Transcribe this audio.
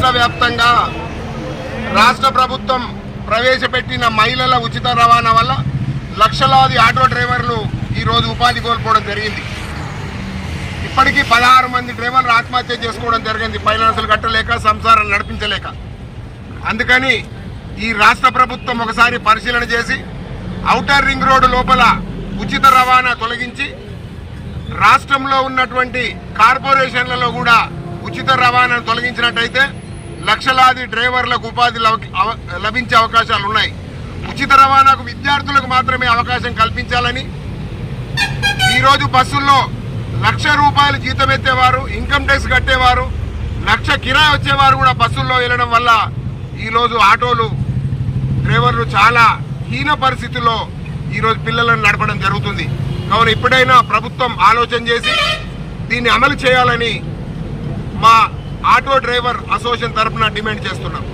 రాష్ట్ర వ్యాప్తంగా రాష్ట్ర ప్రభుత్వం ప్రవేశపెట్టిన మహిళల ఉచిత రవాణా వల్ల లక్షలాది ఆటో డ్రైవర్లు ఈరోజు ఉపాధి కోల్పోవడం జరిగింది. ఇప్పటికీ పదహారు మంది డ్రైవర్లు ఆత్మహత్య చేసుకోవడం జరిగింది. ఫైనాన్సులు కట్టలేక సంసారం నడిపించలేక. అందుకని ఈ రాష్ట్ర ప్రభుత్వం ఒకసారి పరిశీలన చేసి అవుటర్ రింగ్ రోడ్డు లోపల ఉచిత రవాణా తొలగించి రాష్ట్రంలో ఉన్నటువంటి కార్పొరేషన్లలో కూడా ఉచిత రవాణాను తొలగించినట్టయితే లక్షలాది డ్రైవర్లకు ఉపాధి లవ- లభించే అవకాశాలు ఉన్నాయి. ఉచిత రవాణాకు విద్యార్థులకు మాత్రమే అవకాశం కల్పించాలని ఈరోజు బస్సుల్లో లక్ష రూపాయలు జీతం ఎత్తేవారు ఇన్కమ్ ట్యాక్స్ కట్టేవారు లక్ష కిరాయి వచ్చేవారు కూడా బస్సుల్లో వెళ్ళడం వల్ల ఈరోజు ఆటోలు డ్రైవర్లు చాలా హీన పరిస్థితుల్లో ఈరోజు పిల్లలను నడపడం జరుగుతుంది. కావున ఇప్పుడైనా ప్రభుత్వం ఆలోచన చేసి దీన్ని అమలు చేయాలని మా ఆటో డ్రైవర్ అసోసియేషన్ తరఫున డిమాండ్ చేస్తున్నాం.